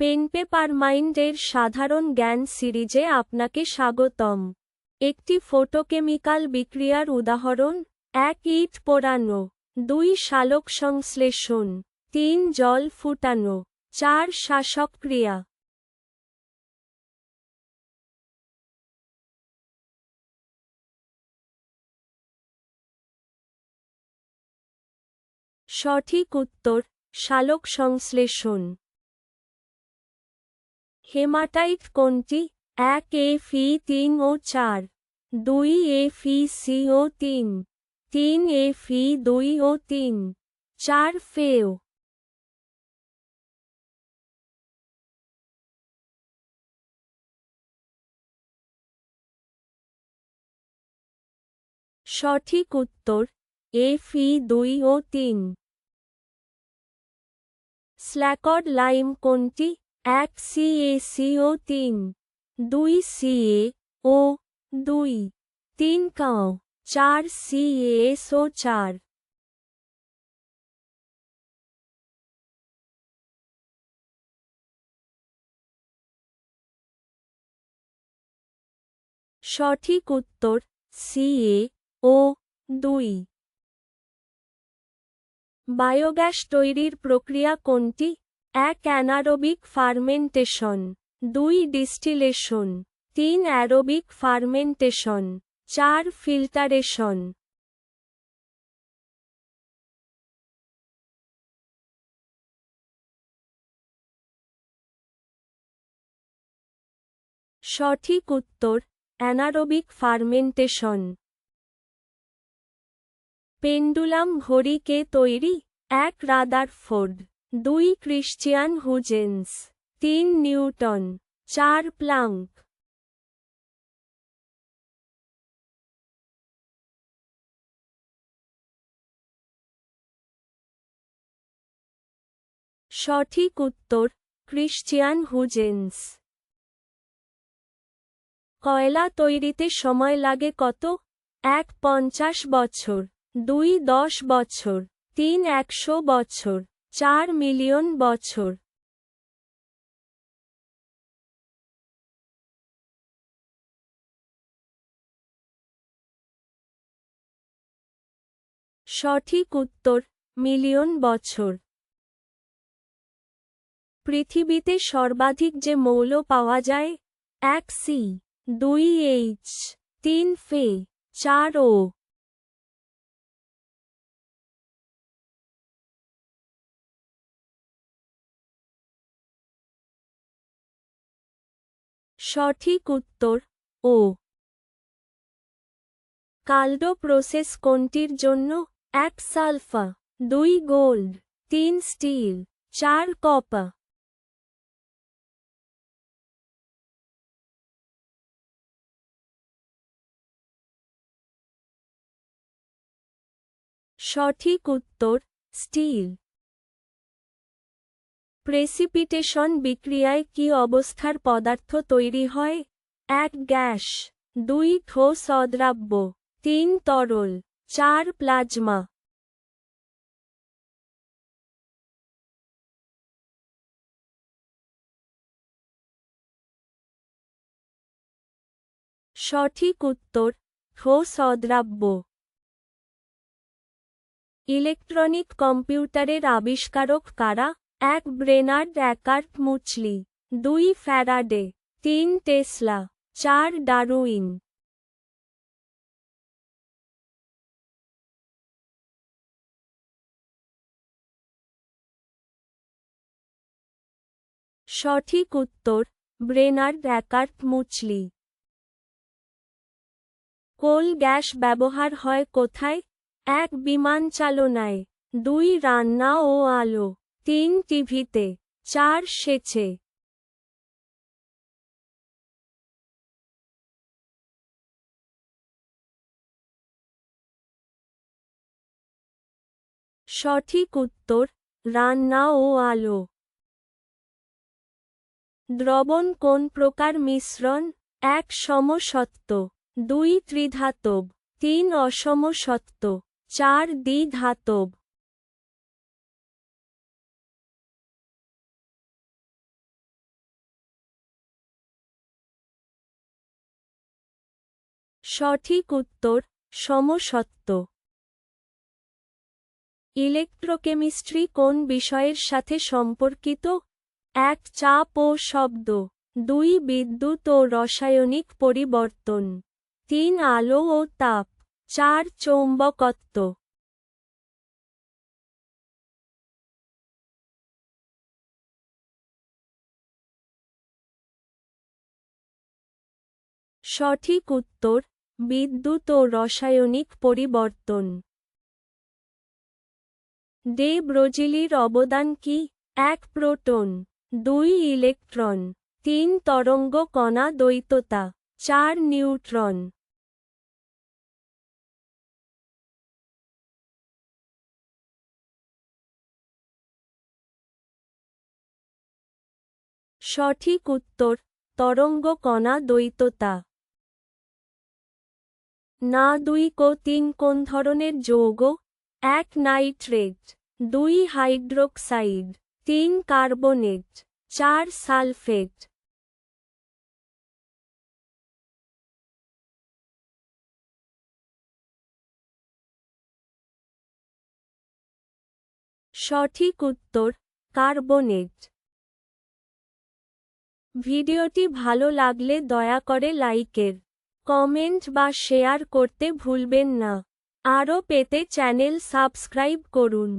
Pen paper মাইন্ডের সাধারণ জ্ঞান সিরিজে আপনাকে স্বাগতম। একটি ফটোকেমিক্যাল বিক্রিয়ার উদাহরণ, এক ইট পোড়ানো, দুই শালক সংশ্লেষণ, তিন জল ফুটানো, চার শাসক ক্রিয়া সঠিক উত্তর, শালক সংশ্লেষণ। হেমাটাইট কোনটি? এক এ ফি, তিন ও চার। দুই এ ফি, সি ও তিন। তিন এ ফি, দুই ও তিন। চার ফেও। সঠিক উত্তর, এ ফি, দুই ও তিন। স্ল্যাকড লাইম কোনটি? এক সি ও তিন, দুই সি এ ও দুই, তিন কাও, চার সি এস ও চার। সঠিক উত্তর সি এ ও দুই। বায়োগ্যাস তৈরির প্রক্রিয়া কোনটি? এক অ্যানারোবিক ফার্মেন্টেশন, দুই ডিস্টিলেশন, তিন অ্যারোবিক ফার্মেন্টেশন, চার ফিল্টারেশন। সঠিক উত্তর, অ্যানারোবিক ফার্মেন্টেশন। পেন্ডুলাম ঘড়ি কে তৈরি, এক রাদারফোর্ড। দুই ক্রিশ্চিয়ান হুজেন্স, তিন নিউটন, চার প্লাঙ্ক। সঠিক উত্তর, ক্রিশ্চিয়ান হুজেন্স। কয়লা তৈরিতে সময় লাগে কত? এক পঞ্চাশ বছর, দুই দশ বছর, তিন একশো বছর। চার মিলিয়ন বছর। সঠিক উত্তর, মিলিয়ন বছর। পৃথিবীতে সর্বাধিক যে মৌল পাওয়া যায়, এক সি, দুই এইচ, তিন ফে, চার ও। সঠিক উত্তর, ও। কাল্ডো প্রসেস কোনটির জন্য? এক সালফা, দুই গোল্ড, তিন স্টিল, চার কপা। সঠিক উত্তর, স্টিল। প্রেসিপিটেশন বিক্রিয়ায় কি অবস্থার পদার্থ তৈরি হয়? এক, গ্যাস। দুই ঠোস অদ্রাব্য তিন, তরল। চার, প্লাজমা। সঠিক উত্তর ঠোস অদ্রাব্য ইলেকট্রনিক কম্পিউটারের আবিষ্কারক কারা? এক ব্রেনার্ড অ্যাকার্ট মুচলি দুই ফ্যারাডে, তিন টেসলা, চার ডারুইন সঠিক উত্তর, ব্রেনার্ড অ্যাকার্ট মুচলি কোল গ্যাস ব্যবহার হয় কোথায়? এক বিমান চালনায়, দুই রান্না ও আলো। তিন টিভিতে, চার সেচে। সঠিক উত্তর, রান্না ও আলো। দ্রবণ কোন প্রকার মিশ্রণ? এক সমসত্ব দুই ত্রিধাতব, তিন অসমসত্ব চার দ্বিধাতব। সঠিক উত্তর সমসত্ব ইলেকট্রোকেমিস্ট্রি কোন বিষয়ের সাথে সম্পর্কিত? এক, চাপ ও শব্দ। দুই, বিদ্যুৎ ও রাসায়নিক পরিবর্তন। তিন, আলো ও তাপ। চার, চৌম্বকত্ব। সঠিক উত্তর বিদ্যুৎ ও রাসায়নিক পরিবর্তন। ডে ব্রোজিলির অবদান কি? এক প্রোটন, দুই ইলেকট্রন, তিন তরঙ্গ কণা দ্বৈততা, চার নিউট্রন। সঠিক উত্তর, তরঙ্গ কণা দ্বৈততা। না দুই কো তিন কোন ধরনের যৌগ? এক নাইট্রেট, দুই হাইড্রোক্সাইড, তিন কার্বনেট, চার সালফেট। সঠিক উত্তর, কার্বনেট। ভিডিওটি ভালো লাগলে দয়া করে লাইকের কমেন্ট বা শেয়ার করতে ভুলবেন না। আরও পেতে চ্যানেল সাবস্ক্রাইব করুন।